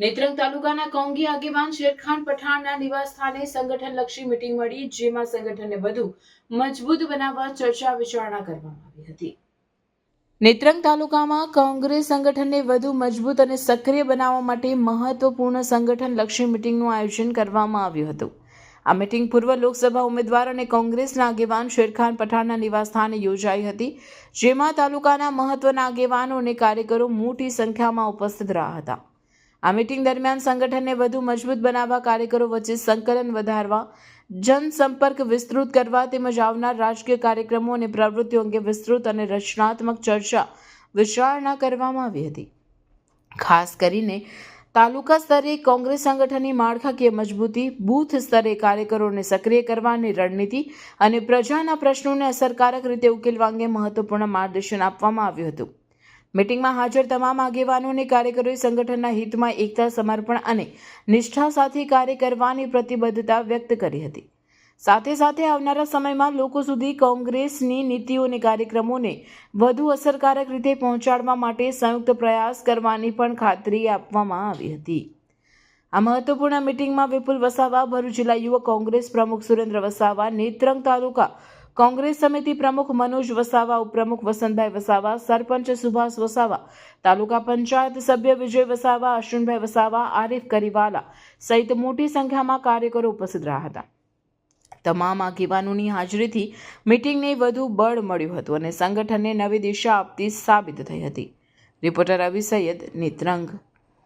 નેત્રંગ તાલુકાના કોંગી આગેવાન શેરખાન પઠાણના નિવાસસ્થાને સંગઠનલક્ષી મીટિંગ મળી, જેમાં સંગઠનને વધુ મજબૂત બનાવવા ચર્ચા વિચારણા કરવામાં આવી હતી. નેત્રંગ તાલુકામાં કોંગ્રેસ સંગઠનને વધુ મજબૂત અને સક્રિય બનાવવા માટે મહત્વપૂર્ણ સંગઠનલક્ષી મીટિંગનું આયોજન કરવામાં આવ્યું હતું. આ મીટિંગ પૂર્વ લોકસભા ઉમેદવાર અને કોંગ્રેસના આગેવાન શેરખાન પઠાણના નિવાસસ્થાને યોજાઈ હતી, જેમાં તાલુકાના મહત્વના આગેવાનો અને કાર્યકરો મોટી સંખ્યામાં ઉપસ્થિત રહ્યા હતા. આ મિટિંગ દરમિયાન સંગઠનને વધુ મજબૂત બનાવવા, કાર્યકરો વચ્ચે સંકલન વધારવા, જનસંપર્ક વિસ્તૃત કરવા તેમજ આવનાર રાજકીય કાર્યક્રમો અને પ્રવૃત્તિઓ અંગે વિસ્તૃત અને રચનાત્મક ચર્ચા વિચારણા કરવામાં આવી હતી. ખાસ કરીને તાલુકા સ્તરે કોંગ્રેસ સંગઠનની માળખાકીય મજબૂતી, બૂથ સ્તરે કાર્યકરોને સક્રિય કરવાની રણનીતિ અને પ્રજાના પ્રશ્નોને અસરકારક રીતે ઉકેલવા અંગે મહત્વપૂર્ણ માર્ગદર્શન આપવામાં આવ્યું હતું. મીટિંગમાં હાજર તમામ આગેવાનો અને કાર્યકરોએ સંગઠનના હિતમાં એકતા, સમર્પણ અને નિષ્ઠા સાથે કાર્ય કરવાની પ્રતિબદ્ધતા વ્યક્ત કરી હતી. સાથે સાથે આવનારા સમયમાં લોકો સુધી કોંગ્રેસની નીતિઓ અને કાર્યક્રમોને વધુ અસરકારક રીતે પહોંચાડવા માટે સંયુક્ત પ્રયાસ કરવાની પણ ખાતરી આપવામાં આવી હતી. આ મહત્વપૂર્ણ મિટિંગમાં વિપુલ વસાવા, ભરૂચ જિલ્લા યુવક કોંગ્રેસ પ્રમુખ સુરેન્દ્ર વસાવા, નેત્રંગ તાલુકા કોંગ્રેસ સમિતિ પ્રમુખ મનોજ વસાવા, ઉપપ્રમુખ વસંતભાઈ વસાવા, સરપંચ સુભાષ વસાવા, તાલુકા પંચાયત સભ્ય વિજય વસાવા, અશ્વિનભાઈ વસાવા, આરિફ કરીવાલા સહિત મોટી સંખ્યામાં કાર્યકરો ઉપસ્થિત રહ્યા હતા. તમામ આગેવાનોની હાજરીથી મિટિંગને વધુ બળ મળ્યું હતું અને સંગઠનને નવી દિશા આપતી સાબિત થઈ હતી. રિપોર્ટર રવિ સૈયદ, નેત્રંગ